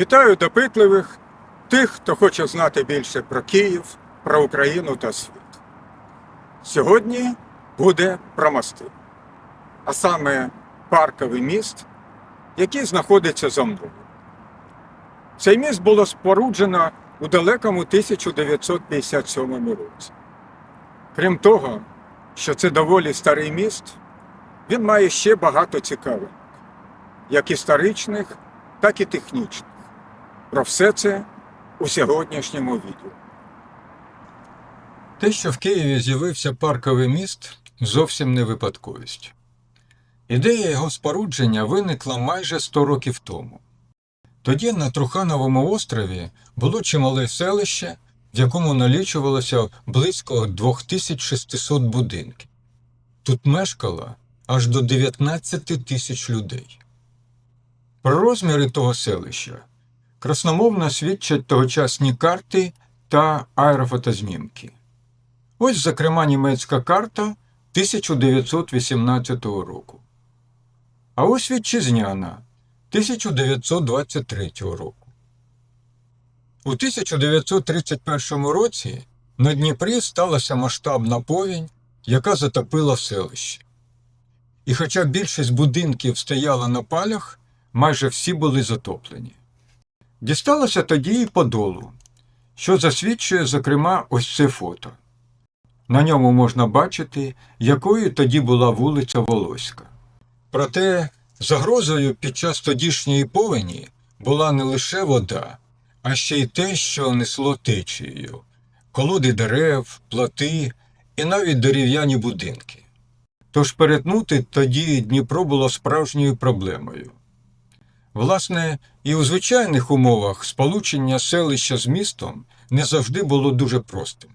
Вітаю допитливих, тих, хто хоче знати більше про Київ, про Україну та світ. Сьогодні буде про мости, а саме парковий міст, який знаходиться за мною. Цей міст було споруджено у далекому 1957 році. Крім того, що це доволі старий міст, він має ще багато цікавих, як історичних, так і технічних. Про все це у сьогоднішньому відео. Те, що в Києві з'явився парковий міст, зовсім не випадковість. Ідея його спорудження виникла майже 100 років тому. Тоді на Трухановому острові було чимале селище, в якому налічувалося близько 2600 будинків. Тут мешкало аж до 19 тисяч людей. Про розміри того селища красномовно свідчать тогочасні карти та аерофотознімки. Ось, зокрема, німецька карта 1918 року. А ось вітчизняна 1923 року. У 1931 році на Дніпрі сталася масштабна повінь, яка затопила селище. І хоча більшість будинків стояла на палях, майже всі були затоплені. Дісталося тоді і подолу, що засвідчує, зокрема, ось це фото. На ньому можна бачити, якою тоді була вулиця Волоська. Проте загрозою під час тодішньої повені була не лише вода, а ще й те, що несло течією колоди дерев, плоти і навіть дерев'яні будинки. Тож перетнути тоді Дніпро було справжньою проблемою. Власне, і у звичайних умовах сполучення селища з містом не завжди було дуже простим.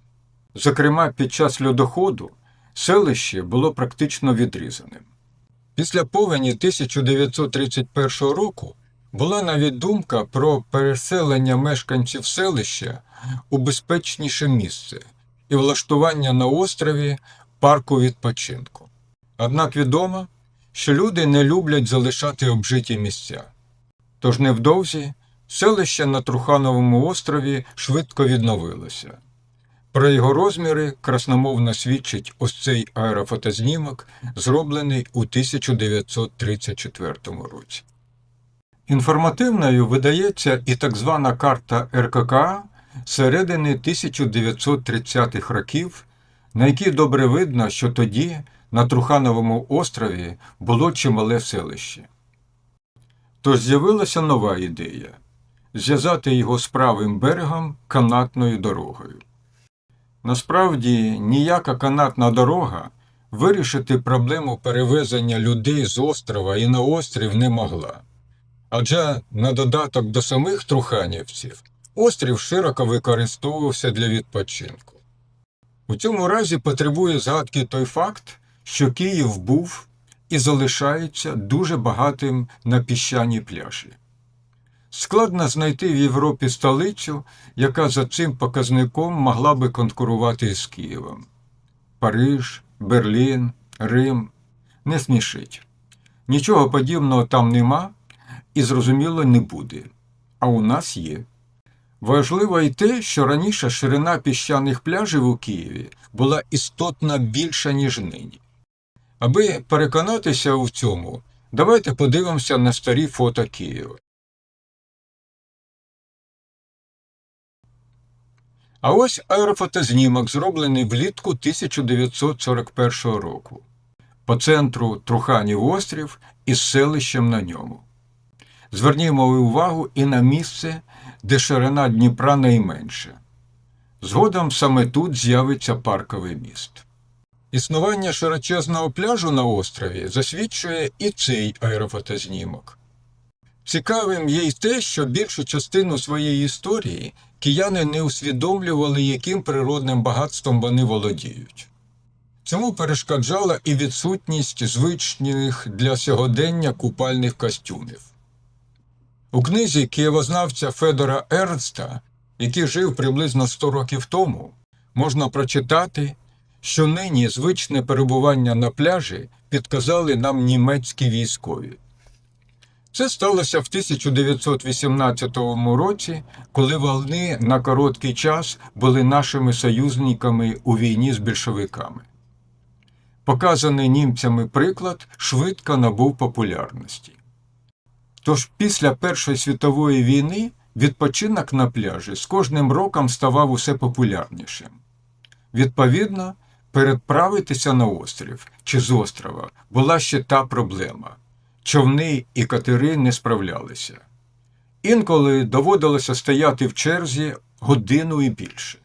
Зокрема, під час льодоходу селище було практично відрізаним. Після повені 1931 року була навіть думка про переселення мешканців селища у безпечніше місце і влаштування на острові парку відпочинку. Однак відомо, що люди не люблять залишати обжиті місця. Тож невдовзі селище на Трухановому острові швидко відновилося. Про його розміри красномовно свідчить ось цей аерофотознімок, зроблений у 1934 році. Інформативною видається і так звана карта РККА середини 1930-х років, на якій добре видно, що тоді на Трухановому острові було чимале селище. Тож з'явилася нова ідея зв'язати його з правим берегом канатною дорогою. Насправді, ніяка канатна дорога вирішити проблему перевезення людей з острова і на острів не могла. Адже на додаток до самих труханівців острів широко використовувався для відпочинку. У цьому разі потребує згадки той факт, що Київ був і залишається дуже багатим на піщані пляжі. Складно знайти в Європі столицю, яка за цим показником могла би конкурувати з Києвом. Париж, Берлін, Рим не смішить. Нічого подібного там нема і, зрозуміло, не буде. А у нас є. Важливо й те, що раніше ширина піщаних пляжів у Києві була істотно більша, ніж нині. Аби переконатися у цьому, давайте подивимося на старі фото Києва. А ось аерофотознімок, зроблений влітку 1941 року. По центру Труханів острів із селищем на ньому. Звернімо увагу і на місце, де ширина Дніпра найменша. Згодом саме тут з'явиться парковий міст. Існування широчезного пляжу на острові засвідчує і цей аерофотознімок. Цікавим є й те, що більшу частину своєї історії кияни не усвідомлювали, яким природним багатством вони володіють. Цьому перешкоджала і відсутність звичних для сьогодення купальних костюмів. У книзі києвознавця Федора Ернста, який жив приблизно 100 років тому, можна прочитати, що нині звичне перебування на пляжі підказали нам німецькі військові. Це сталося в 1918 році, коли вони на короткий час були нашими союзниками у війні з більшовиками. Показаний німцями приклад швидко набув популярності. Тож після Першої світової війни відпочинок на пляжі з кожним роком ставав усе популярнішим. Відповідно, переправитися на острів чи з острова була ще та проблема човни і катери не справлялися. Інколи доводилося стояти в черзі годину і більше.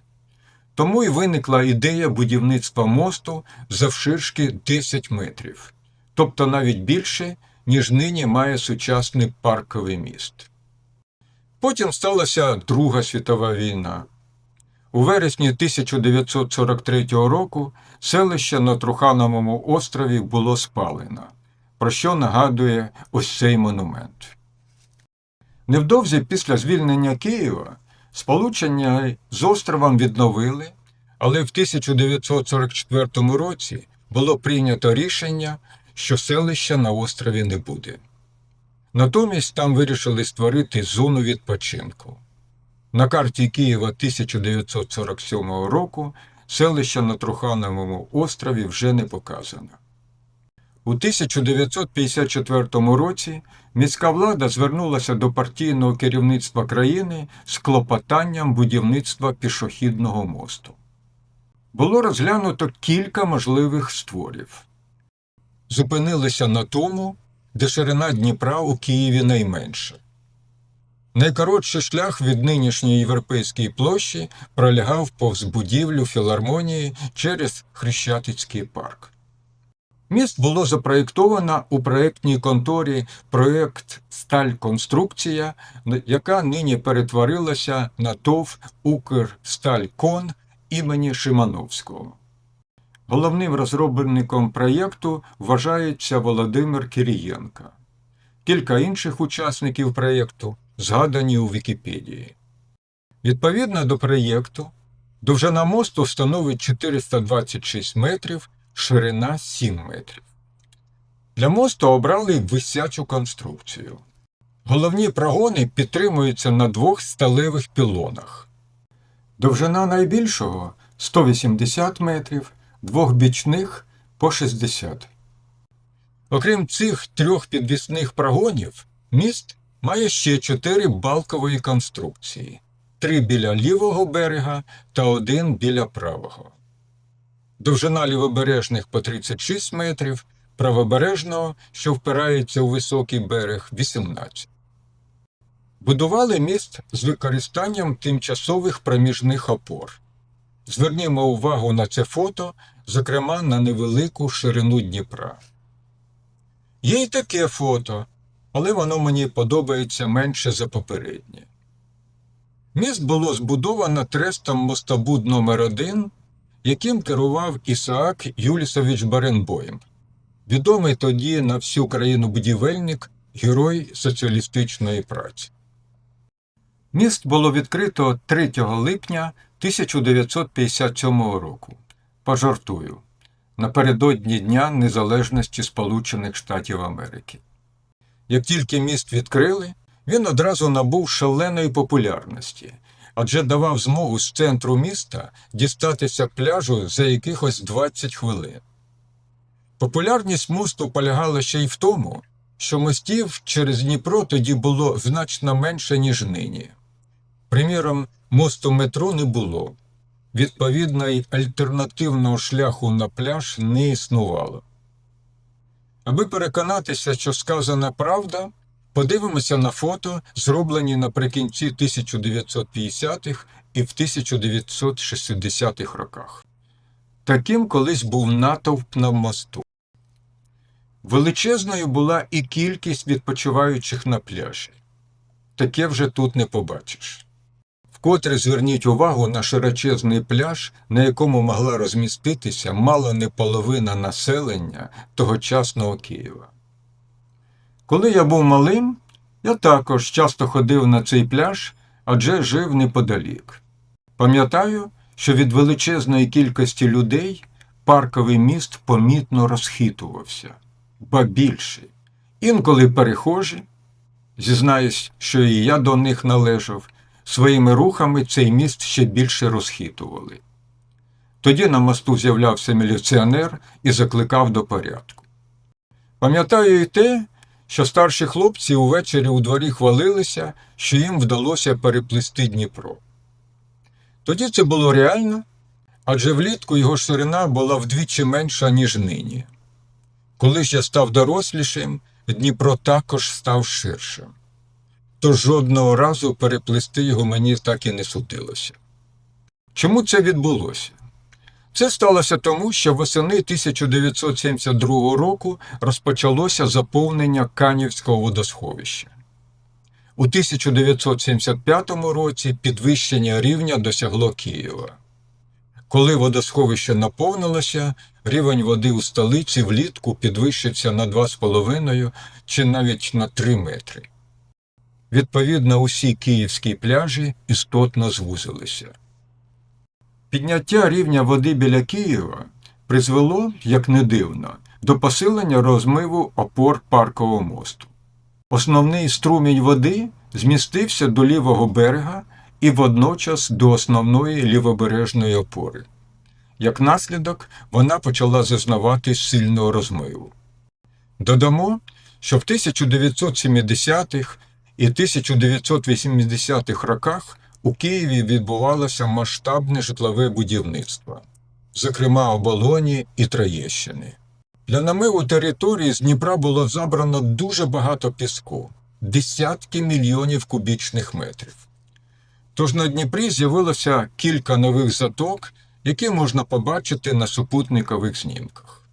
Тому й виникла ідея будівництва мосту завширшки 10 метрів, тобто навіть більше, ніж нині має сучасний парковий міст. Потім сталася Друга світова війна. У вересні 1943 року селище на Трухановому острові було спалено про що нагадує ось цей монумент. Невдовзі після звільнення Києва сполучення з островом відновили, але в 1944 році було прийнято рішення, що селища на острові не буде. Натомість там вирішили створити зону відпочинку. На карті Києва 1947 року селище на Трухановому острові вже не показано. У 1954 році міська влада звернулася до партійного керівництва країни з клопотанням будівництва пішохідного мосту. Було розглянуто кілька можливих створів. Зупинилися на тому, де ширина Дніпра у Києві найменша. Найкоротший шлях від нинішньої європейської площі пролягав повз будівлю філармонії через Хрещатицький парк. Міст було запроєктовано у проєктній конторі проєкт Стальконструкція, яка нині перетворилася на ТОВ Укрсталькон імені Шимановського. Головним розробником проєкту вважається Володимир Кирієнко. Кілька інших учасників проєкту згадані у Вікіпедії. Відповідно до проєкту, довжина мосту становить 426 метрів ширина 7 метрів. Для мосту обрали висячу конструкцію. Головні прогони підтримуються на двох сталевих пілонах. Довжина найбільшого 180 метрів, двох бічних по 60. Окрім цих трьох підвісних прогонів, міст має ще чотири балкової конструкції: три біля лівого берега та один біля правого довжина лівобережних по 36 метрів, правобережного, що впирається у високий берег, 18. Будували міст з використанням тимчасових проміжних опор. Звернімо увагу на це фото, зокрема на невелику ширину Дніпра. Є й таке фото, але воно мені подобається менше за попереднє. Міст було збудовано трестом мостобуд номер 1 яким керував Ісаак Юлісович Баренбоєм, відомий тоді на всю країну будівельник, герой соціалістичної праці. Міст було відкрито 3 липня 1957 року. Пожартую напередодні Дня Незалежності Сполучених Штатів Америки. Як тільки міст відкрили, він одразу набув шаленої популярності адже давав змогу з центру міста дістатися пляжу за якихось 20 хвилин. Популярність мосту полягала ще й в тому, що мостів через Дніпро тоді було значно менше, ніж нині. Приміром, мосту метро не було, відповідно, й альтернативного шляху на пляж не існувало. Аби переконатися, що сказана правда, Подивимося на фото, зроблені наприкінці 1950-х і в 1960-х роках. Таким колись був натовп на мосту. Величезною була і кількість відпочиваючих на пляжі. Таке вже тут не побачиш. Вкотре зверніть увагу на широчезний пляж, на якому могла розміститися мало не половина населення тогочасного Києва. Коли я був малим, я також часто ходив на цей пляж, адже жив неподалік. Пам'ятаю, що від величезної кількості людей парковий міст помітно розхитувався, ба більше. Інколи перехожі, зізнаюсь, що і я до них належав, своїми рухами цей міст ще більше розхитували. Тоді на мосту з'являвся міліціонер і закликав до порядку. Пам'ятаю і те, що старші хлопці увечері у дворі хвалилися, що їм вдалося переплисти Дніпро. Тоді це було реально, адже влітку його ширина була вдвічі менша, ніж нині. Коли ж я став дорослішим, Дніпро також став ширшим. Тож жодного разу переплисти його мені так і не судилося. Чому це відбулося? Це сталося тому, що восени 1972 року розпочалося заповнення Канівського водосховища. У 1975 році підвищення рівня досягло Києва. Коли водосховище наповнилося, рівень води у столиці влітку підвищився на 2,5 чи навіть на 3 метри. Відповідно, усі київські пляжі істотно звузилися. Підняття рівня води біля Києва призвело, як не дивно, до посилення розмиву опор паркового мосту. Основний струмінь води змістився до лівого берега і водночас до основної лівобережної опори. Як наслідок, вона почала зазнавати сильного розмиву. Додамо, що в 1970-х і 1980-х роках у Києві відбувалося масштабне житлове будівництво, зокрема оболоні і Троєщини. Для намиву території з Дніпра було забрано дуже багато піску десятки мільйонів кубічних метрів. Тож на Дніпрі з'явилося кілька нових заток, які можна побачити на супутникових знімках.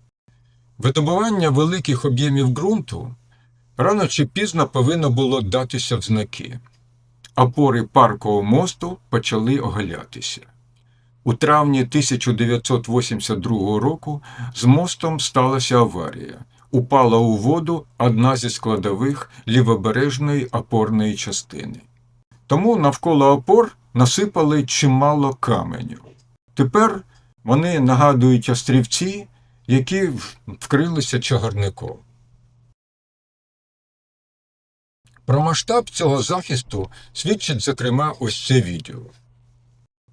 Видобування великих об'ємів ґрунту рано чи пізно повинно було датися в знаки. Опори паркового мосту почали оголятися. У травні 1982 року з мостом сталася аварія. Упала у воду одна зі складових лівобережної опорної частини. Тому навколо опор насипали чимало каменю. Тепер вони нагадують острівці, які вкрилися чагарником. Про масштаб цього захисту свідчить, зокрема, ось це відео.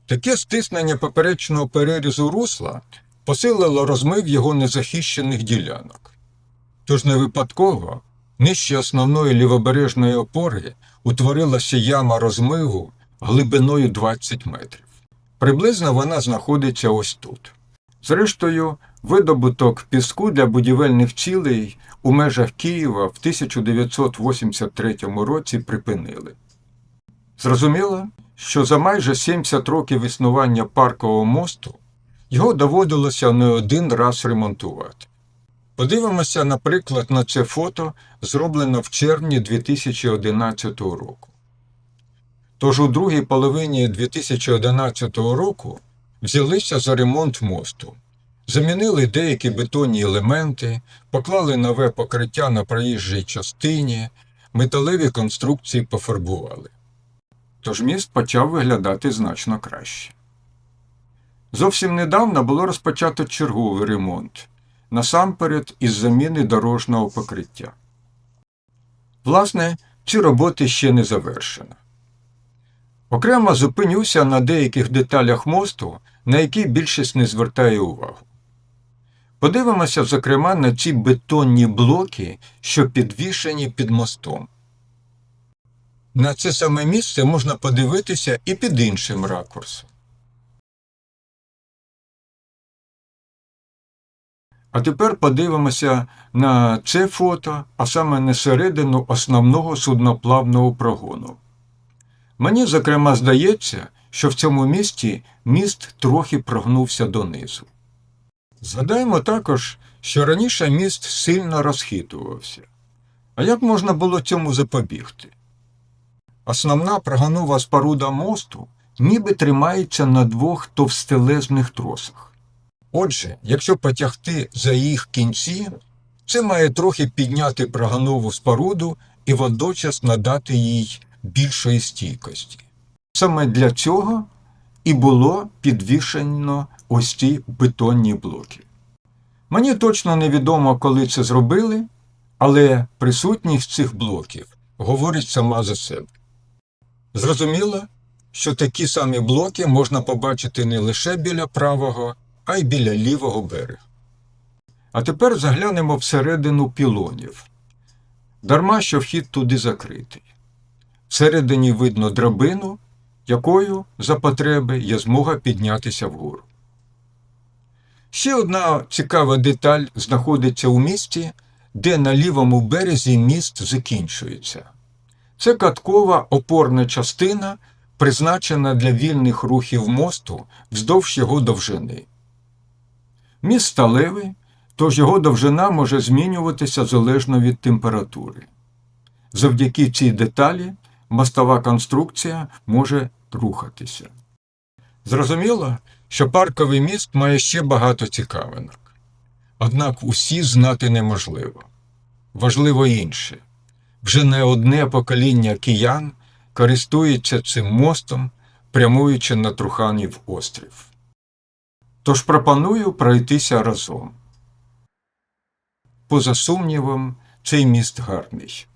Таке стиснення поперечного перерізу русла посилило розмив його незахищених ділянок. Тож не випадково нижче основної лівобережної опори утворилася яма розмиву глибиною 20 метрів. Приблизно вона знаходиться ось тут. Зрештою, видобуток піску для будівельних цілей у межах Києва в 1983 році припинили. Зрозуміло, що за майже 70 років існування паркового мосту його доводилося не один раз ремонтувати. Подивимося, наприклад, на це фото, зроблене в червні 2011 року. Тож у другій половині 2011 року взялися за ремонт мосту, замінили деякі бетонні елементи, поклали нове покриття на проїжджій частині, металеві конструкції пофарбували. Тож міст почав виглядати значно краще. Зовсім недавно було розпочато черговий ремонт, насамперед із заміни дорожнього покриття. Власне, ці роботи ще не завершено. Окремо зупинюся на деяких деталях мосту, на які більшість не звертає увагу. Подивимося, зокрема, на ці бетонні блоки, що підвішені під мостом. На це саме місце можна подивитися і під іншим ракурсом. А тепер подивимося на це фото, а саме на середину основного судноплавного прогону. Мені, зокрема, здається, що в цьому місті міст трохи прогнувся донизу. Згадаємо також, що раніше міст сильно розхитувався. А як можна було цьому запобігти? Основна прогонова споруда мосту ніби тримається на двох товстелезних тросах. Отже, якщо потягти за їх кінці, це має трохи підняти прогонову споруду і водночас надати їй більшої стійкості. Саме для цього і було підвішено ось ці бетонні блоки. Мені точно невідомо, коли це зробили, але присутність цих блоків говорить сама за себе. Зрозуміло, що такі самі блоки можна побачити не лише біля правого, а й біля лівого берега. А тепер заглянемо всередину пілонів. Дарма, що вхід туди закритий. Всередині видно драбину, якою за потреби є змога піднятися вгору. Ще одна цікава деталь знаходиться у місті, де на лівому березі міст закінчується. Це каткова опорна частина, призначена для вільних рухів мосту вздовж його довжини. Міст сталевий, тож його довжина може змінюватися залежно від температури. Завдяки цій деталі мостова конструкція може рухатися. Зрозуміло, що парковий міст має ще багато цікавинок. Однак усі знати неможливо. Важливо інше. Вже не одне покоління киян користується цим мостом, прямуючи на Труханів острів. Тож пропоную пройтися разом. Поза сумнівом, цей міст гарний.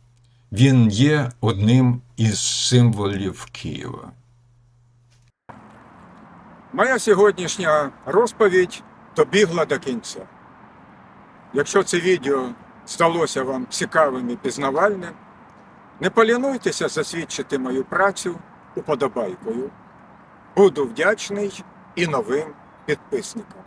Він є одним із символів Києва. Моя сьогоднішня розповідь добігла до кінця. Якщо це відео здалося вам цікавим і пізнавальним, не полінуйтеся засвідчити мою працю уподобайкою. Буду вдячний і новим підписникам.